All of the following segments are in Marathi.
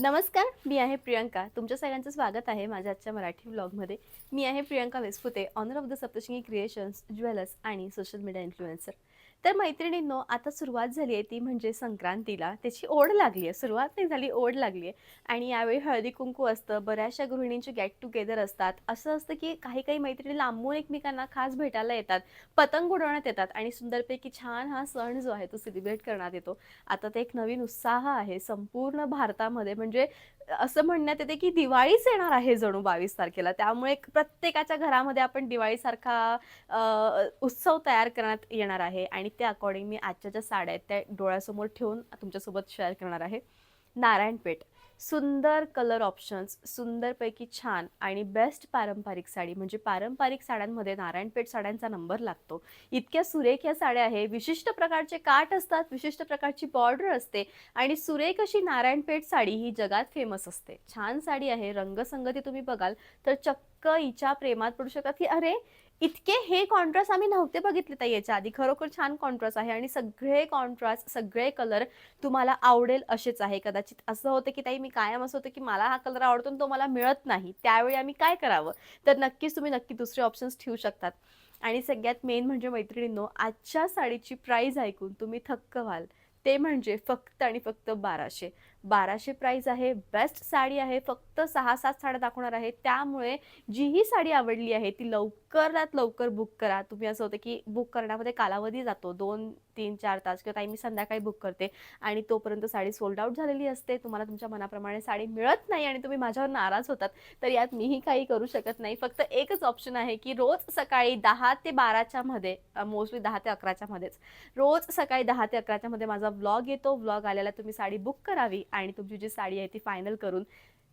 नमस्कार मी आहे प्रियंका. तुमच्या सगळ्यांचं स्वागत आहे माझ्या आजच्या मराठी ब्लॉगमध्ये मी आहे Priyanka Vesapute owner of the Saptashingi creations jewellers आणि सोशल मीडिया इन्फ्लुएन्सर तर मैत्रिणींनो आता सुरुवात झाली आहे ती म्हणजे संक्रांतीला. त्याची ओढ लागली आहे. सुरुवात नाही झाली ओढ लागली आहे. आणि यावेळी हळदी कुंकू असतं बऱ्याचशा गृहिणींचे गेट टुगेदर असतात. असं असतं की काही काही मैत्रिणी लांबून एकमेकांना खास भेटायला येतात पतंग उडवण्यात येतात आणि सुंदरपैकी छान हा सण जो आहे तो सेलिब्रेट करण्यात येतो. आता ते एक नवीन उत्साह आहे. संपूर्ण भारतामध्ये म्हणजे असं म्हणण्यात येते की दिवाळीच येणार आहे जणू बावीस तारखेला. त्यामुळे एक प्रत्येकाच्या घरामध्ये आपण दिवाळीसारखा उत्सव तयार करण्यात येणार आहे. आणि त्या अकॉर्डिंग मी आजच्या ज्या साड्या आहेत त्या डोळ्यासमोर ठेवून तुमच्यासोबत शेअर करणार आहे. नारायणपेठ सुंदर कलर ऑप्शन्स सुंदरपैकी छान आणि बेस्ट पारंपरिक साडी म्हणजे पारंपरिक साड्यांमध्ये नारायणपेठ साड्यांचा नंबर लागतो. इतक्या सुरेख या साड्या आहे विशिष्ट प्रकारचे काठ असतात विशिष्ट प्रकारची बॉर्डर असते आणि सुरेख अशी नारायणपेठ साडी ही जगात फेमस असते. छान साडी आहे रंगसंगती तुम्ही बघाल तर चक्क हिच्या प्रेमात पडू शकतात की अरे इतके हे कॉन्ट्रास्ट आम्ही नव्हते बघितले ताई याच्या आधी. खरोखर छान कॉन्ट्रास्ट आहे आणि सगळे कॉन्ट्रास्ट सगळे कलर तुम्हाला आवडेल असेच आहे. कदाचित असं होतं की ताई मी कायम असं होतं की मला हा कलर आवडतो आणि तो मला मिळत नाही. त्यावेळी आम्ही काय करावं? तर नक्कीच तुम्ही नक्की दुसरे ऑप्शन्स ठेवू शकतात. आणि सगळ्यात मेन म्हणजे मैत्रिणींनो आजच्या साडीची प्राईज ऐकून तुम्ही थक्क व्हाल. ते म्हणजे फक्त आणि फक्त बाराशे. बाराशे प्राईज आहे बेस्ट साडी आहे फक्त सहा सात साड्या दाखवणार आहे. त्यामुळे जी ही साडी आवडली आहे ती लवकरात लवकर बुक करा. तुम्ही असं होतं की बुक करण्यामध्ये कालावधी जातो. दोन तीन चार तास किंवा ताई मी संध्याकाळी बुक करते आणि तोपर्यंत साडी सोल्ड आउट झालेली असते. तुम्हाला तुमच्या मनाप्रमाणे साडी मिळत नाही आणि तुम्ही माझ्यावर नाराज होतात तर यात मीही काही करू शकत नाही. फक्त एकच ऑप्शन आहे की रोज सकाळी दहा ते बाराच्या मध्ये मोस्टली दहा ते अकराच्या मध्येच रोज सकाळी दहा ते अकराच्या मध्ये माझा व्लॉग येतो. व्लॉग आलेला तुम्ही साडी बुक करावी आणि तुमची जी साडी आहे ती फायनल करून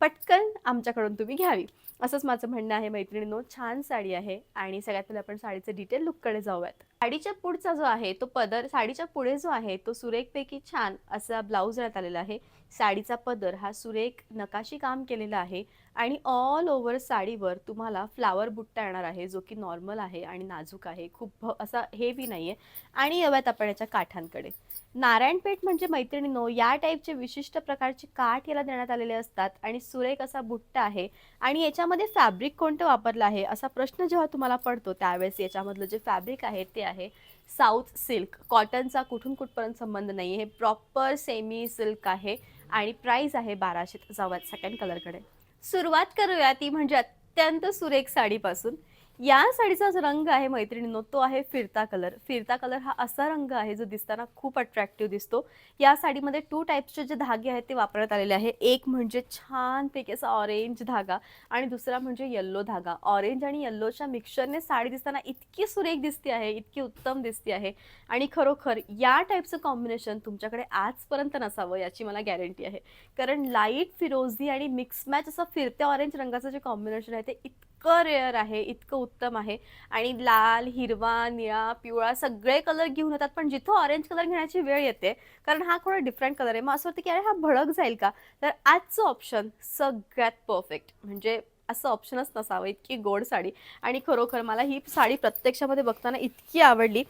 पटकन आमच्याकडून तुम्ही घ्यावी. असंच माझं म्हणणं आहे मैत्रिणीनो छान साडी आहे आणि सगळ्यात पहिले आपण साडीचे डिटेल लुककडे जाऊयात. साडीच्या पुढचा जो आहे तो पदर साडीच्या पुढे जो आहे तो सुरेखपैकी छान असा ब्लाऊज देण्यात आलेला आहे. साडीचा पदर हा सुरेख नकाशी काम केलेला आहे. आणि ऑल ओव्हर साडीवर तुम्हाला फ्लावर बुट्टा येणार आहे जो की नॉर्मल आहे आणि नाजूक आहे. खूप असा हेवी नाही आहे आणि येऊयात आपण याच्या काठांकडे. नारायणपेठ म्हणजे मैत्रिणीनो या टाईपचे विशिष्ट प्रकारचे काठ याला देण्यात आलेले असतात आणि सुरेख असा बुट्टा आहे. आणि याच्यामध्ये फॅब्रिक कोणतं वापरलं आहे असा प्रश्न जेव्हा तुम्हाला पडतो त्यावेळेस याच्यामधलं जे फॅब्रिक आहे ते आहे साऊथ सिल्क कॉटनचा कुठून कुठपर्यंत संबंध नाही हे प्रॉपर सेमी सिल्क आहे आणि प्राईस आहे बाराशे जाऊयात सेकंड कलरकडे सुरुवात करूया ती म्हणजे अत्यंत सुरेख साडीपासून. या साडीचा जो रंग आहे मैत्रिणींनो तो आहे फिरता कलर. फिरता कलर हा असा रंग आहे जो दिसताना खूप अट्रॅक्टिव्ह दिसतो. या साडीमध्ये टू टाईप्सचे जे धागे आहेत ते वापरण्यात आलेले आहे. एक म्हणजे छानपैकी असा ऑरेंज धागा आणि दुसरा म्हणजे येल्लो धागा. ऑरेंज आणि येल्लोच्या मिक्सरने साडी दिसताना इतकी सुरेख दिसते आहे इतकी उत्तम दिसते आहे. आणि खरोखर या टाईपचं कॉम्बिनेशन तुमच्याकडे आजपर्यंत नसावं याची मला गॅरंटी आहे. कारण लाइट फिरोझी आणि मिक्स मॅच असं फिरत्या ऑरेंज रंगाचं जे कॉम्बिनेशन आहे ते इतकं इतकं रेअर आहे इतकं उत्तम आहे. आणि लाल हिरवा निळा पिवळा सगळे कलर घेऊन येतात पण जिथं ऑरेंज कलर घेण्याची वेळ येते कारण हा थोडा डिफरंट कलर आहे. मग असं वाटतं की अरे हा भडक जाईल का? तर आजचं ऑप्शन सगळ्यात परफेक्ट म्हणजे असं ऑप्शनच नसावं इतकी गोड साडी. आणि खरोखर मला ही साडी प्रत्यक्षामध्ये बघताना इतकी आवडली.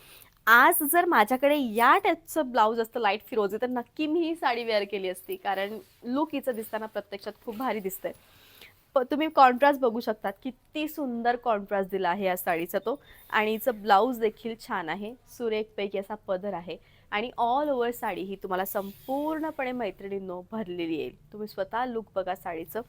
आज जर माझ्याकडे या टाईपचं ब्लाऊज असतं लाइट फिरोजी तर नक्की मी ही साडी वेअर केली असती. कारण लुक हिचं दिसताना प्रत्यक्षात खूप भारी दिसतंय. तुम्ही कॉन्ट्रास्ट बघू शकतात. किती सुंदर कॉन्ट्रास्ट दिला आहे या साडीचा तो. आणि हिचं ब्लाऊज देखील छान आहे. सुरेखपैकी असा पदर आहे. आणि ऑल ओव्हर साडी ही तुम्हाला संपूर्णपणे मैत्रिणींनो भरलेली येईल. तुम्ही स्वतः लुक बघा साडीचं.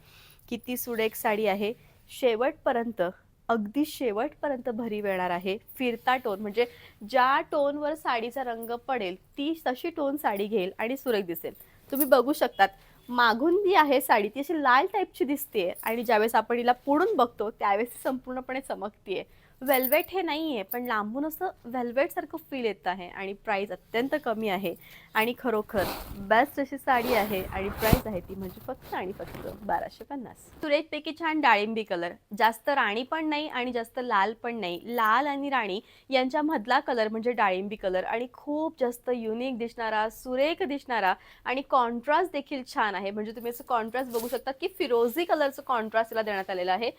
किती सुरेख साडी आहे. शेवटपर्यंत अगदी शेवटपर्यंत भरी येणार आहे. फिरता टोन म्हणजे ज्या टोनवर साडीचा रंग पडेल ती तशी टोन साडी घेईल आणि सुरेख दिसेल. तुम्ही बघू शकतात. मागून जी आहे साडी ती अशी लाल टाईपची दिसते आणि ज्यावेळेस आपण हिला पुढून बघतो त्यावेळेस संपूर्णपणे चमकते वेल्वेट हे नाही आहे पण लांबून असं वेल्वेटसारखं फील येत आहे आणि प्राईस अत्यंत कमी आहे. आणि खरोखर बेस्ट अशी साडी आहे आणि प्राईस आहे ती म्हणजे फक्त आणि फक्त बाराशे पन्नास. सुरेखपैकी छान डाळिंबी कलर जास्त राणी पण नाही आणि जास्त लाल पण नाही. लाल आणि राणी यांच्या मधला कलर म्हणजे डाळिंबी कलर आणि खूप जास्त युनिक दिसणारा सुरेख दिसणारा आणि कॉन्ट्रास्ट देखील छान आहे. म्हणजे तुम्ही असं कॉन्ट्रास्ट बघू शकता की फिरोजी कलरचं कॉन्ट्रास्ट याला देण्यात आलेलं आहे.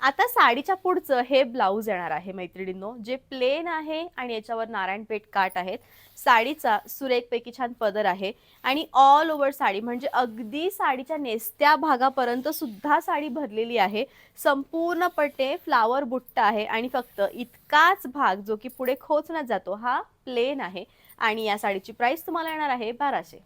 आता साडीच्या पुढचं हे ब्लाऊज येणार आहे मैत्रिणींनो जे प्लेन आहे आणि याच्यावर नारायणपेठ काठ आहेत. साडीचा सुरेखपैकी छान पदर आहे आणि ऑल ओव्हर साडी म्हणजे अगदी साडीच्या नेस्त्या भागापर्यंत सुद्धा साडी भरलेली आहे. संपूर्णपटे फ्लावर बुट्टा आहे आणि फक्त इतकाच भाग जो की पुढे खोचण्यात जातो हा प्लेन आहे. आणि या साडीची प्राइस तुम्हाला येणार आहे बाराशे.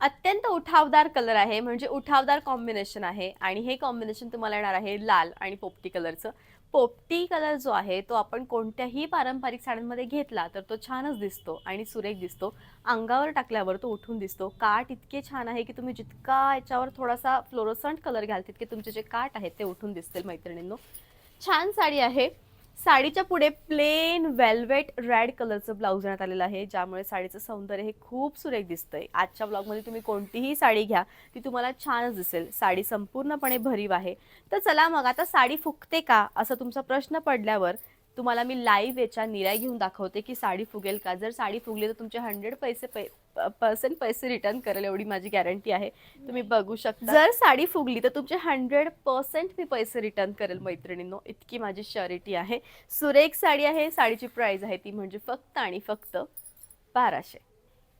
अत्यंत उठावदार कलर आहे म्हणजे उठावदार कॉम्बिनेशन आहे. आणि हे कॉम्बिनेशन तुम्हाला येणार आहे लाल आणि पोपटी कलरचं पोपटी कलर जो आहे तो आपण कोणत्याही पारंपरिक साड्यांमध्ये घेतला तर तो छानच दिसतो आणि सुरेख दिसतो. अंगावर टाकल्यावर तो उठून दिसतो. काठ इतके छान आहे की तुम्ही जितका याच्यावर थोडासा फ्लोरोसंट कलर घाल तितके तुमचे जे काठ आहेत ते उठून दिसतील मैत्रिणींनो. छान साडी आहे. साडीच्या पुढे प्लेन वेल्वेट रेड कलरचं ब्लाऊज देण्यात आलेलं आहे ज्यामुळे साडीचं सौंदर्य हे खूप सुरेख दिसतंय. आजच्या ब्लॉगमध्ये तुम्ही कोणतीही साडी घ्या ती तुम्हाला छानच दिसेल. साडी संपूर्णपणे भरीव आहे. तर चला मग आता साडी फुकते का? असा तुमचा प्रश्न पडल्यावर तुम्हाला मी लाईव्ह याच्या निराय घेऊन दाखवते की साडी फुगेल का? जर साडी फुगली तर तुमचे हंड्रेड पैसे पै पर्सेंट पैसे रिटर्न करेल एवढी माझी गॅरंटी आहे. तुम्ही बघू शकता. जर साडी फुगली तर तुमचे हंड्रेड पर्सेंट मी पैसे रिटर्न करेल मैत्रिणींनो. इतकी माझी शॉरिटी आहे. सुरेख साडी आहे. साडीची प्राईज आहे ती म्हणजे फक्त आणि फक्त बाराशे.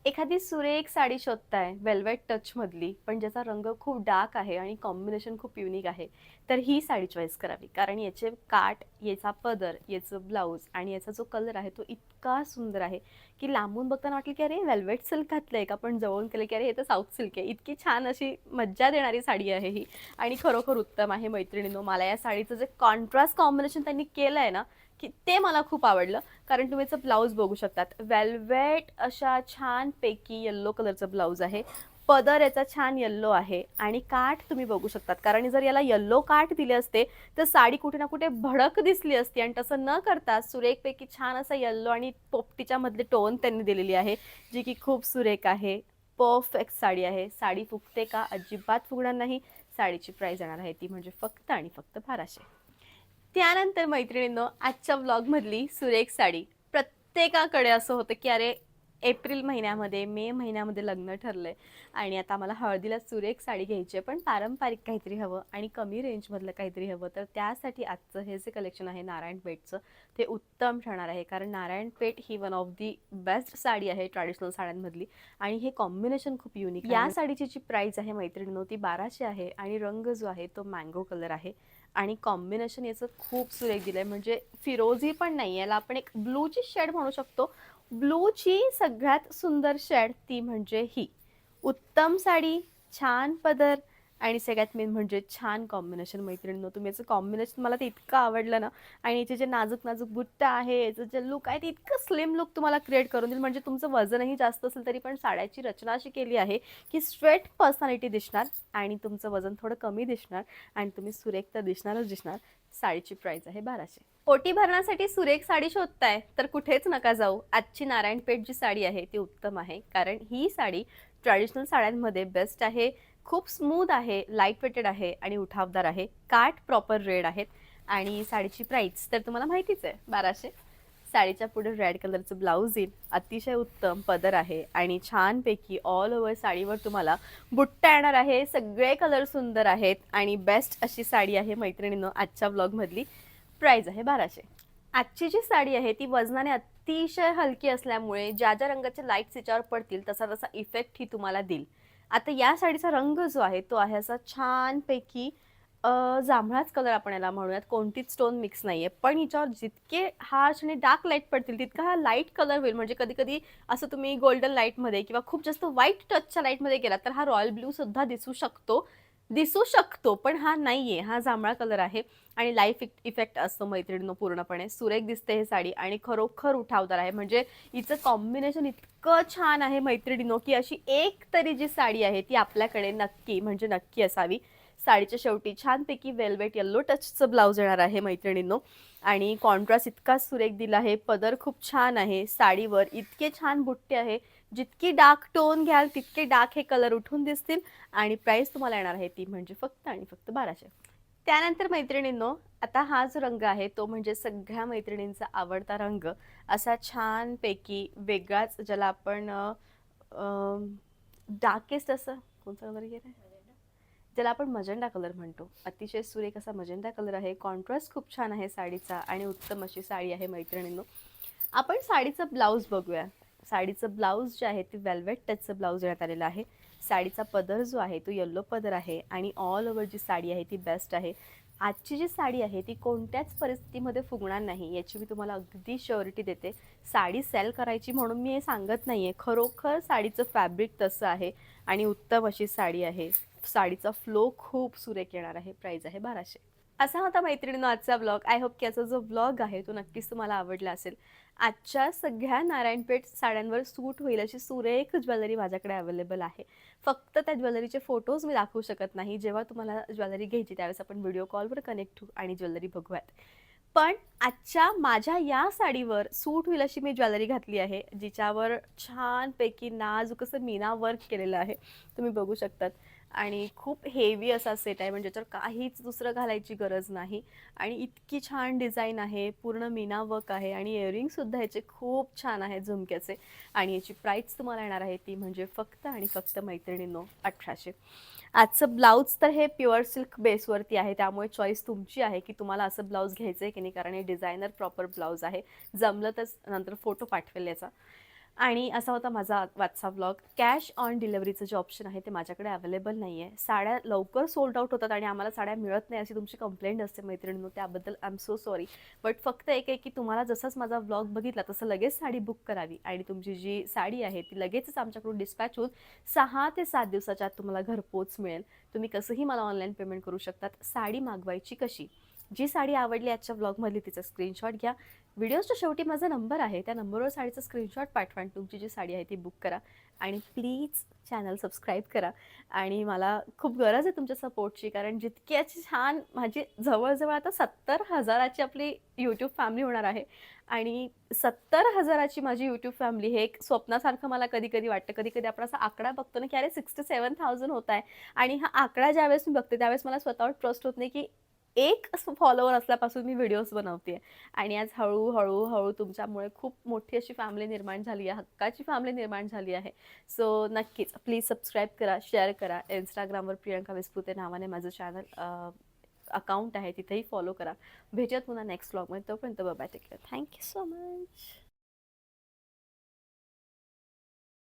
एखादी सुरेख साडी शोधताय वेल्वेट टचमधली पण ज्याचा रंग खूप डार्क आहे आणि कॉम्बिनेशन खूप युनिक आहे तर ही साडी चॉईस करावी. कारण याचे काठ याचा पदर याचं ब्लाऊज आणि याचा जो कलर आहे तो इतका सुंदर आहे की लांबून बघताना वाटलं की अरे वेल्वेट सिल्क घातलं आहे का? पण जवळून केलं की अरे हे तर साऊथ सिल्क आहे. इतकी छान अशी मज्जा देणारी साडी आहे ही. आणि खरोखर उत्तम आहे मैत्रिणींनो मला या साडीचं जे कॉन्ट्रास्ट कॉम्बिनेशन त्यांनी केलं आहे ना की ते मला खूप आवडलं. कारण तुम्ही याचं ब्लाऊज बघू शकतात. वेल्वेट अशा छानपैकी येल्लो कलरचं ब्लाऊज आहे. पदर याचा छान येल्लो आहे. आणि काठ तुम्ही बघू शकतात. कारण जर याला येल्लो काठ दिले असते तर साडी कुठे ना कुठे भडक दिसली असती. आणि तसं न करता सुरेखपैकी छान असा येल्लो आणि पोपटीच्या मधले टोन त्यांनी दिलेली आहे जी की खूप सुरेख आहे. परफेक्ट साडी आहे. साडी फुगते का? अजिबात फुगणार नाही. साडीची प्राईस येणार आहे ती म्हणजे फक्त आणि फक्त बाराशे. त्यानंतर मैत्रिणींनो आजच्या व्लॉगमधली सुरेख साडी. प्रत्येकाकडे असं होतं की अरे एप्रिल महिन्यामध्ये मे महिन्यामध्ये लग्न ठरलंय. आणि आता मला हळदीला सुरेख साडी घ्यायची आहे पण पारंपरिक काहीतरी हवं आणि कमी रेंजमधलं काहीतरी हवं. तर त्यासाठी आजचं हे जे कलेक्शन आहे नारायणपेठचं ते उत्तम ठरणार आहे. कारण नारायणपेठ ही one of the best sari आहे ट्रॅडिशनल साड्यांमधली. आणि हे कॉम्बिनेशन खूप युनिक या साडीची जी प्राइस आहे मैत्रिणींनो ती बाराशे आहे आणि रंग जो आहे तो मँगो कलर आहे. आणि कॉम्बिनेशन याचं खूप सुरेख दिलं आहे म्हणजे फिरोझी पण नाही याला आपण एक ब्लूची शेड म्हणू शकतो. ब्लूची सगळ्यात सुंदर शेड ती म्हणजे ही. उत्तम साडी छान पदर आणि सगळ्यात मेन म्हणजे छान कॉम्बिनेशन मैत्रिणींनो. तुम्ही याचं कॉम्बिनेशन मला ते इतकं आवडलं ना. आणि याचे जे नाजूक नाजूक बुट्ट आहे याचं जे लुक आहे ते इतकं स्लिम लुक तुम्हाला क्रिएट करून देईल. म्हणजे तुमचं वजनही जास्त असेल तरी पण साड्याची रचना अशी केली आहे की स्ट्रेट पर्सनॅलिटी दिसणार आणि तुमचं वजन थोडं कमी दिसणार आणि तुम्ही सुरेख तर दिसणारच दिसणार. साडीची प्राइस आहे बाराशे. पोटी भरण्यासाठी सुरेख साडी शोधताय तर कुठेच नका जाऊ. आजची नारायणपेठ जी साडी आहे ती उत्तम आहे. कारण ही साडी ट्रॅडिशनल साड्यांमध्ये बेस्ट आहे. खूप स्मूथ आहे लाइट वेटेड आहे आणि उठावदार आहे. काठ प्रॉपर रेड आहेत. आणि साडीची प्राईस तर तुम्हाला माहितीच आहे बाराशे. साडीच्या पुढे रेड कलरचं ब्लाऊज येईल. अतिशय उत्तम पदर आहे आणि छानपैकी ऑल ओव्हर साडीवर तुम्हाला बुट्टा येणार आहे. सगळे कलर सुंदर आहेत आणि बेस्ट अशी साडी आहे मैत्रिणीनं आजच्या ब्लॉगमधली प्राईज आहे बाराशे. आजची जी साडी आहे ती वजनाने अतिशय हलकी असल्यामुळे ज्या ज्या रंगाचे लाईट्स याच्यावर पडतील तसा तसा इफेक्ट ही तुम्हाला देईल. आता या साडीचा रंग जो आहे तो आहे असा छानपैकी जांभळाच कलर आपण याला म्हणूयात. कोणतीच स्टोन मिक्स नाही आहे पण हिच्यावर जितके हार्श आणि डार्क लाइट पडतील तितका हा लाइट कलर होईल. म्हणजे कधी कधी असं तुम्ही गोल्डन लाईटमध्ये किंवा खूप जास्त व्हाईट टचच्या लाईटमध्ये गेला तर हा रॉयल ब्लू सुद्धा दिसू शकतो. दिसू शकतो पण हा नाहीये. हा जांभळा कलर आहे आणि लाईफ इफेक्ट असतो मैत्रिणीनं पूर्णपणे. सुरेख दिसते हे साडी आणि खरोखर उठावदार आहे. म्हणजे हिचं कॉम्बिनेशन इतकं छान आहे मैत्रिणीनो की अशी एक तरी जी साडी आहे ती आपल्याकडे नक्की म्हणजे नक्की असावी. साडीच्या शेवटी छानपैकी वेल्वेट येल्लो टचचं ब्लाऊज येणार आहे मैत्रिणींनो. आणि कॉन्ट्रास्ट इतका सुरेख दिला आहे. पदर खूप छान आहे. साडीवर इतके छान बुट्टे आहे. जितकी डार्क टोन घ्याल तितके डार्क हे कलर उठून दिसतील. आणि प्राईस तुम्हाला येणार आहे ती म्हणजे फक्त आणि फक्त बाराशे. त्यानंतर मैत्रिणींनो आता हा जो रंग आहे तो म्हणजे सगळ्या मैत्रिणींचा आवडता रंग. असा छानपैकी वेगळाच ज्याला आपण डार्केस्ट असं कोणता कलर गेला ज्याला आपण मजेंडा कलर म्हणतो. अतिशय सुरेख असा मजेंडा कलर आहे. कॉन्ट्रास्ट खूप छान आहे साडीचा आणि उत्तम अशी साडी आहे मैत्रिणींनो. आपण साडीचा ब्लाऊज बघूया. साडीचं ब्लाऊज जे आहे ते वेल्वेट टचचं ब्लाऊज देण्यात आलेलं आहे. साडीचा पदर जो आहे तो येल्लो पदर आहे आणि ऑल ओव्हर जी साडी आहे ती बेस्ट आहे. आजची जी साडी आहे ती कोणत्याच परिस्थितीमध्ये फुगणार नाही याची मी तुम्हाला अगदी श्युरिटी देते. साडी सेल करायची म्हणून मी हे सांगत नाही आहे खरोखर साडीचं फॅब्रिक तसं आहे आणि उत्तम अशी साडी आहे. साडीचा फ्लो खूप सुरेख येणार आहे. प्राईज आहे बाराशे. असा होता मैत्रिणीनो आजचा ब्लॉग आय होप की याचा जो ब्लॉग आहे तो नक्कीच तुम्हाला आवडला असेल. आजच्या सगळ्या नारायणपेठ साड्यांवर सूट होईल अशी सुरेख ज्वेलरी माझ्याकडे अवेलेबल आहे. फक्त त्या ज्वेलरीचे फोटोज मी दाखवू शकत नाही. जेव्हा तुम्हाला ज्वेलरी घ्यायची त्यावेळेस आपण व्हिडिओ कॉलवर कनेक्ट होऊ आणि ज्वेलरी बघूयात. पण आजच्या माझ्या या साडीवर सूट होईल अशी मी ज्वेलरी घातली आहे जिच्यावर छानपैकी नाजूक असं मीना वर्क केलेलं आहे. तुम्ही बघू शकतात. आणि खूप हेवी असा सेट आहे म्हणजे त्याच्यावर काहीच दुसरं घालायची गरज नाही. आणि इतकी छान डिझाईन आहे पूर्ण मीना वर्क आहे आणि इयरिंगसुद्धा ह्याचे खूप छान आहे झुमक्याचे. आणि याची प्राईस तुम्हाला येणार आहे ती म्हणजे फक्त आणि फक्त मैत्रिणींनो अठराशे. आजचं ब्लाऊज तर हे प्युअर सिल्क बेसवरती आहे त्यामुळे चॉईस तुमची आहे की तुम्हाला असं ब्लाऊज घ्यायचं आहे की नाही कारण हे डिझायनर प्रॉपर ब्लाऊज आहे. जमलं तर नंतर फोटो पाठवेल याचा. आणि असा होता माझा वाटसा ब्लॉग कॅश ऑन डिलेवरीचं जे ऑप्शन आहे ते माझ्याकडे अवेलेबल नाही आहे साड्या लवकर सोल्ड आउट होतात आणि आम्हाला साड्या मिळत नाही अशी तुमची कंप्लेंट असते मैत्रिणींनो त्याबद्दल I am so sorry but फक्त एक आहे की तुम्हाला जसंच माझा व्लॉग बघितला तसं लगेच साडी बुक करावी. आणि तुमची जी साडी आहे ती लगेचच आमच्याकडून डिस्पॅच होऊन सहा ते सात दिवसाच्या आत तुम्हाला घरपोच मिळेल. तुम्ही कसंही मला ऑनलाईन पेमेंट करू शकतात. साडी मागवायची कशी? जी साडी आवडली आजच्या ब्लॉगमधली तिचा स्क्रीनशॉट घ्या. व्हिडिओच्या शेवटी माझा नंबर आहे. त्या नंबरवर साडीचा स्क्रीनशॉट पाठवा आणि तुमची जी साडी आहे ती बुक करा. आणि प्लीज चॅनल सबस्क्राईब करा. आणि मला खूप गरज आहे तुमच्या सपोर्टची कारण जितकी याची छान माझी जवळजवळ आता सत्तर हजाराची आपली यूट्यूब फॅमिली होणार आहे. आणि सत्तर हजाराची माझी यूट्यूब फॅमिली हे एक स्वप्नासारखं मला कधी कधी वाटतं. कधी कधी आपण असा आकडा बघतो ना की अरे सिक्स्टी सेवन थाउजंड होत आहे. आणि हा आकडा ज्यावेळेस मी बघते त्यावेळेस मला स्वतःवर ट्रस्ट होत नाही की एक फॉलोवर असल्यापासून मी व्हिडिओज बनवते आणि आज हळूहळू हळू तुमच्यामुळे खूप मोठी अशी फॅमिली निर्माण झाली आहे. हक्काची फॅमिली निर्माण झाली आहे. सो नक्कीच प्लीज सबस्क्राईब करा शेअर करा. इंस्टाग्रामवर प्रियंका विस्पुते नावाने माझं चॅनल अकाउंट आहे. तिथेही फॉलो करा. भेटत पुन्हा नेक्स्ट ब्लॉगमध्ये तोपर्यंत bye take care thank you so much